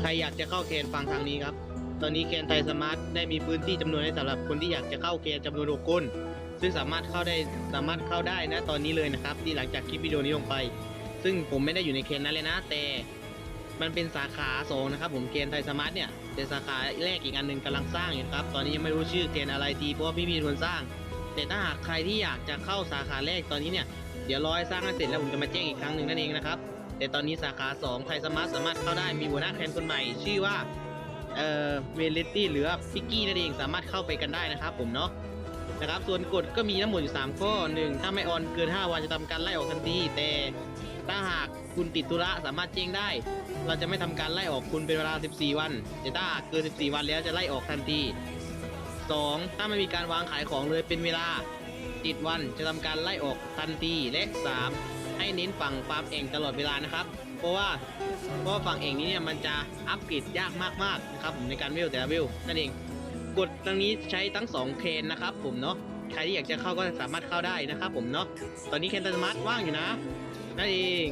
ใครอยากจะเข้าเคนฟังทางนี้ครับ ตอนนี้เคนไทยสมาร์ทได้มีพื้นที่จำนวนให้สำหรับคนที่อยากจะเข้าเคนจำนวนหกคน ซึ่งสามารถเข้าได้สามารถเข้าได้นะตอนนี้เลยนะครับ ที่หลังจากคลิปวิดีโอนี้ลงไป ซึ่งผมไม่ได้อยู่ในเคนนั้นเลยนะ แต่มันเป็นสาขาสองนะครับผมเคนไทยสมาร์ทเนี่ยแต่สาขาแรกอีกอันหนึ่งกำลังสร้างอยู่ครับตอนนี้ยังไม่รู้ชื่อเคนอะไรทีเพราะว่าไม่มีคนสร้าง แต่ถ้าหากใครที่อยากจะเข้าสาขาแรกตอนนี้เนี่ยเดี๋ยวรอให้สร้างให้เสร็จแล้วผมจะมาแจ้งอีกครั้งหนึ่งนั่นเองนะครับ แต่ตอนนี้สาขา 2 ไทยสมาร์ทสามารถเข้าได้มีหัวหน้าแคนคนใหม่ ชื่อว่าเอ่อเวเลตี้หรือพิกกี้นั่นเองสามารถเข้าไปกันได้นะครับผมเนาะนะครับส่วนกฎก็มีทั้งหมดอยู่3ข้อ 1 ถ้าไม่ออนเกิน 5 วันจะทำการไล่ออกทันทีแต่ถ้าหากคุณติดธุระสามารถแจ้งได้ เราจะไม่ทำการไล่ออกคุณเป็นเวลา 14 วันแต่ถ้าเกิน 14 วันแล้วจะไล่ออกทันที 2. ถ้าไม่มีการวางขายของเลยเป็นเวลาติดวันจะทำการไล่ออกทันทีและ 3. ให้เน้นฝั่งฟาร์มเองตลอดเวลานะครับ เพราะว่าเพราะฝั่งเองนี้เนี่ยมันจะอัพเกรดยากมากๆนะครับผมในการวิวแต่ละเวนั่นเองกดตรงนี้ใช้ทั้ง 2 เคนนะครับ ผมเนาะใครที่อยากจะเข้าก็สามารถเข้าได้นะครับผมเนาะตอนนี้เคนตัสมาร์ทว่างอยู่นะนั่นเอง